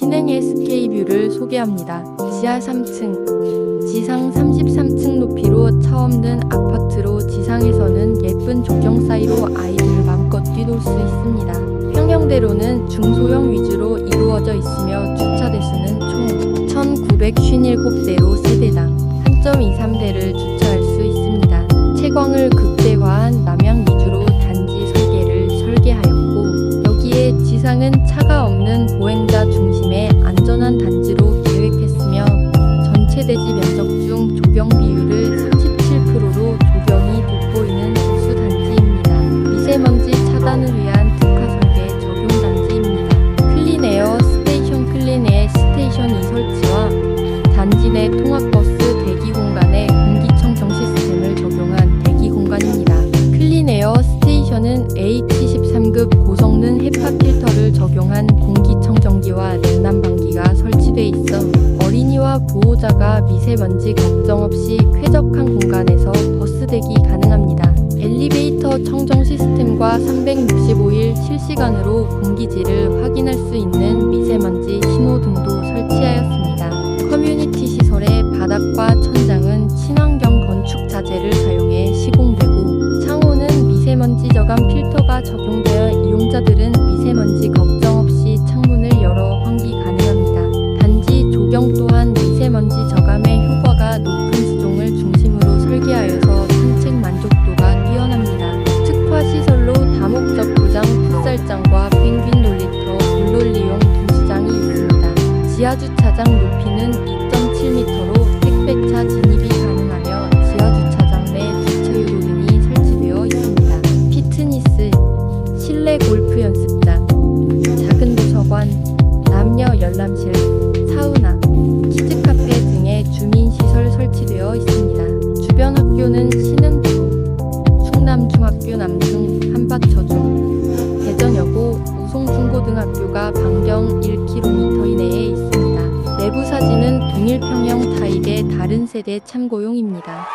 신흥의 스케이뷰를 소개합니다. 지하 3층, 지상 33층 높이로 차없는 아파트로 지상에서는 예쁜 조경 사이로 아이들 마음껏 뛰놀 수 있습니다. 평형대로는 중소형 위주로 이루어져 있으며 주차 대수는 총 1957대로 세대당 3.23대를 주차할 수 있습니다. 채광을 극대화한 남향 위주로 단지 설계를 설계하였고 여기에 지상은 차가 없는 보행 스테이션 이 설치와 단지 내 통학버스 대기 공간에 공기청정 시스템을 적용한 대기 공간입니다. 클린에어 스테이션은 H13급 고성능 헤파 필터를 적용한 공기청정기와 냉난방기가 설치돼 있어 어린이와 보호자가 미세먼지 걱정 없이 쾌적한 공간에서 버스 대기 가능합니다. 엘리베이터 청정 시스템과 365일 실시간으로 공기질을 확인할 수 있는 적용되어 이용자들은 미세먼지 걱정 없이 창문을 열어 환기 가능합니다. 단지 조경 또한 미세먼지 저감의 효과가 높은 수종을 중심으로 설계하여서 산책 만족도가 뛰어납니다. 특화 시설로 다목적 구장 풋살장과 펭귄 놀이터, 물놀이용 분수장이 있습니다. 지하 주차장 높이는 2.7m 우송중고등학교가 반경 1km 이내에 있습니다. 내부 사진은 동일평형 타입의 다른 세대 참고용입니다.